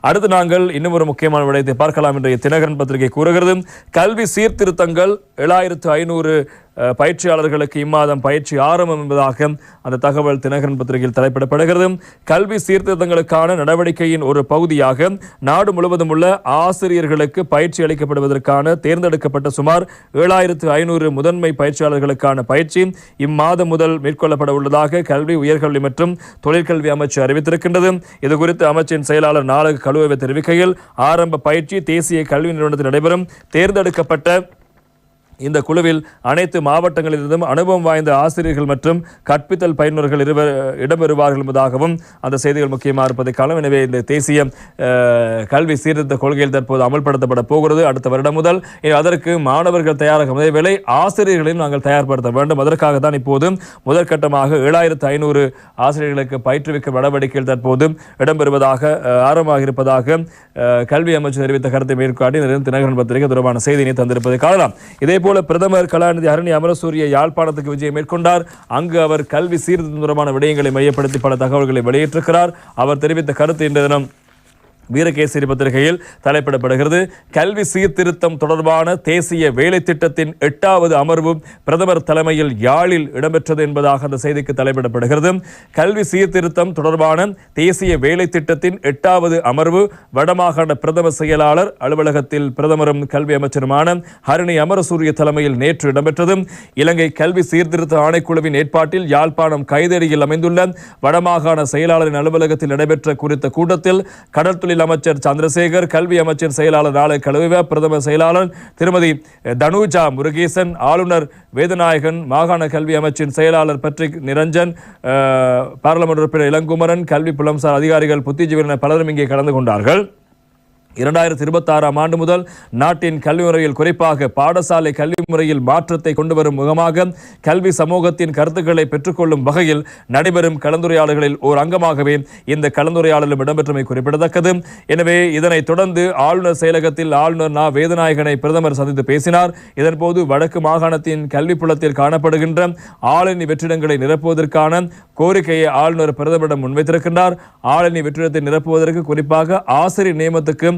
அடுத்து நாங்கள் இன்னும் ஒரு முக்கியமான விடயத்தை பார்க்கலாம். என்ற தினகரன் பத்திரிகை கூறுகிறது கல்வி சீர்திருத்தங்கள் ஏழாயிரத்து ஐநூறு பயிற்சியாளர்களுக்கு இம்மாதம் பயிற்சி ஆரம்பம் என்பதாக அந்த தகவல் தினகரன் பத்திரிகையில் தலைப்பிடப்படுகிறது. கல்வி சீர்திருத்தங்களுக்கான நடவடிக்கையின் ஒரு பகுதியாக நாடு முழுவதும் உள்ள ஆசிரியர்களுக்கு பயிற்சி அளிக்கப்படுவதற்கான தேர்ந்தெடுக்கப்பட்ட சுமார் ஏழாயிரத்து ஐநூறு முதன்மை பயிற்சியாளர்களுக்கான பயிற்சி இம்மாதம் முதல் மேற்கொள்ளப்பட உள்ளதாக கல்வி உயர்கல்வி மற்றும் தொழிற்கல்வி அமைச்சு அறிவித்திருக்கின்றது. இது குறித்து அமைச்சின் செயலாளர் நாளக கழுவை தெரிவிக்கையில் ஆரம்ப பயிற்சி தேசிய கல்வி நிறுவனத்தில் நடைபெறும் தேர்ந்தெடுக்கப்பட்ட இந்த குழுவில் அனைத்து மாவட்டங்களிலிருந்தும் அனுபவம் வாய்ந்த ஆசிரியர்கள் மற்றும் கற்பித்தல் பயனர்கள் இருவர் இடம்பெறுவார்கள் என்பதாகவும் அந்த செய்திகள் முக்கியமாக இருப்பதை காலம் எனவே இந்த தேசிய கல்வி சீர்திருத்த கொள்கையில் தற்போது அமல்படுத்தப்பட போகிறது. அடுத்த வருடம் முதல் அதற்கு மாணவர்கள் தயாராகும் அதேவேளை ஆசிரியர்களையும் நாங்கள் தயார்படுத்த வேண்டும். அதற்காக தான் இப்போது முதற்கட்டமாக ஏழாயிரத்து ஐநூறு ஆசிரியர்களுக்கு பயிற்றுவிக்கும் நடவடிக்கைகள் தற்போது இடம்பெறுவதாக ஆரம்பமாக இருப்பதாக கல்வி அமைச்சர் தெரிவித்த கருத்தை மேற்காட்டி நிறைய தினகரன் பத்திரிகை தொடர்பான செய்தியினை தந்திருப்பதை காணலாம். இதே போல பிரதமர் கலாநிதி ஹரணி அமரசூரிய யாழ்ப்பாணத்துக்கு விஜயம் மேற்கொண்டார். அங்கு அவர் கல்வி சீர்திருத்தம் தொடர்பான விடயங்களை மையப்படுத்தி பல தகவல்களை வெளியிட்டிருக்கிறார். அவர் தெரிவித்த கருத்து இன்றைய தினம். வீரகேசரி பத்திரிகையில் தலைப்பிடப்படுகிறது. கல்வி சீர்திருத்தம் தொடர்பான தேசிய வேலை திட்டத்தின் எட்டாவது அமர்வு பிரதமர் தலைமையில் யாழில் இடம்பெற்றது என்பதாக அந்த செய்திக்கு தலைப்பிடப்படுகிறது. கல்வி சீர்திருத்தம் தொடர்பான தேசிய வேலை திட்டத்தின் எட்டாவது அமர்வு வடமாகாண பிரதம செயலாளர் அலுவலகத்தில் பிரதமரும் கல்வி அமைச்சருமான ஹரிணி அமரசூரிய தலைமையில் நேற்று இடம்பெற்றது. இலங்கை கல்வி சீர்திருத்த ஆணைக்குழுவின் ஏற்பாட்டில் யாழ்ப்பாணம் கைதேரியில் அமைந்துள்ள வடமாகாண செயலாளரின் அலுவலகத்தில் நடைபெற்ற குறித்த கூட்டத்தில் கடற்தொழில் தொழில் அமைச்சர் சந்திரசேகர் கல்வி அமைச்சர் செயலாளர் நாளை கழுவ பிரதமர் செயலாளர் திருமதி தனுஜா முருகேசன் ஆளுநர் வேதநாயகன் மாகாண கல்வி அமைச்சின் செயலாளர் பட்ரிக் நிரஞ்சன் பாராளுமன்ற உறுப்பினர் இளங்குமரன் கல்வி புலம்சார் அதிகாரிகள் புத்திஜீவினர் பலரும் இங்கே கலந்து கொண்டார்கள். இரண்டாயிரத்தி இருபத்தாறாம் ஆண்டு முதல் நாட்டின் கல்வி முறையில் குறிப்பாக பாடசாலை கல்வி முறையில் மாற்றத்தை கொண்டு வரும் முகமாக கல்வி சமூகத்தின் கருத்துக்களை பெற்றுக்கொள்ளும் வகையில் நடைபெறும் கலந்துரையாடல்களில் ஓர் அங்கமாகவே இந்த கலந்துரையாடலும் இடம்பெற்றமை குறிப்பிடத்தக்கது. எனவே இதனைத் தொடர்ந்து ஆளுநர் செயலகத்தில் ஆளுநர் நா. வேதநாயகனை பிரதமர் சந்தித்து பேசினார். இதன்போது வடக்கு மாகாணத்தின் கல்வி புலத்தில் காணப்படுகின்ற ஆளணி வெற்றிடங்களை நிரப்புவதற்கான கோரிக்கையை ஆளுநர் பிரதமரிடம் முன்வைத்திருக்கின்றார். ஆளணி வெற்றிடத்தை நிரப்புவதற்கு குறிப்பாக ஆசிரியர் நியமத்துக்கு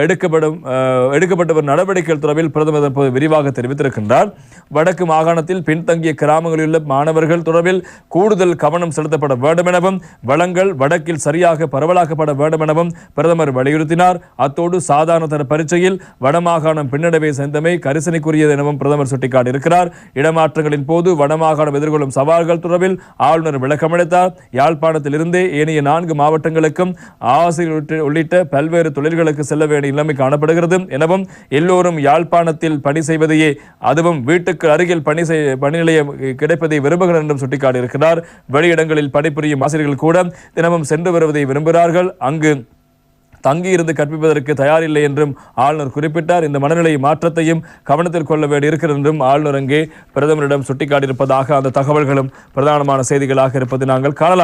எடுக்கப்படும் அஹ், எடுக்கப்பட்ட வரும் நடவடிக்கைகள் தொடர்பில் பிரதமர் தற்போது விரிவாக தெரிவித்திருக்கின்றார். வடக்கு மாகாணத்தில் பின்தங்கிய கிராமங்களில் உள்ள மாணவர்கள் தொடர்பில் கூடுதல் கவனம் செலுத்தப்பட வேண்டும் எனவும் வளங்கள் வடக்கில் சரியாக பரவலாக்கப்பட வேண்டும் எனவும் பிரதமர் வலியுறுத்தினார். அத்தோடு சாதாரண தர பரீட்சையில் வடமாகாணம் பின்னடைவை சேர்ந்தமை கரிசனைக்குரியது எனவும் பிரதமர் சுட்டிக்காட்டியிருக்கிறார். இடமாற்றங்களின் போது வடமாகாணம் எதிர்கொள்ளும் சவால்கள் தொடர்பில் ஆளுநர் விளக்கமளித்தார். யாழ்ப்பாணத்திலிருந்தே ஏனைய நான்கு மாவட்டங்களுக்கும் ஆசிரியர் உள்ளிட்ட பல்வேறு தொழில்களுக்கு செல்ல வேண்டிய நிலைமை காணப்படுகிறது. எனவும் எல்லோரும் யாழ்ப்பாணத்தில் பணி செய்வதையே அதுவும் வீட்டுக்கு அருகில் பணி செய் பணிநிலையம் கிடைப்பதை விரும்புகிறார் என்றும் சுட்டிக்காட்டியிருக்கிறார். வெளியிடங்களில் பணிபுரியும் ஆசிரியர்கள் கூட தினமும் சென்று வருவதை விரும்புகிறார்கள். அங்கு தங்கியிருந்து கற்பிப்பதற்கு தயாரில்லை என்றும் ஆளுநர் குறிப்பிட்டார். இந்த மனநிலை மாற்றத்தையும் கவனத்தில் கொள்ள வேண்டியிருக்கிறது என்றும் ஆளுநர் அங்கே பிரதமரிடம் சுட்டிக்காட்டியிருப்பதாக அந்த தகவல்களும் பிரதானமான செய்திகளாக இருப்பதை நாங்கள் காணலாம்.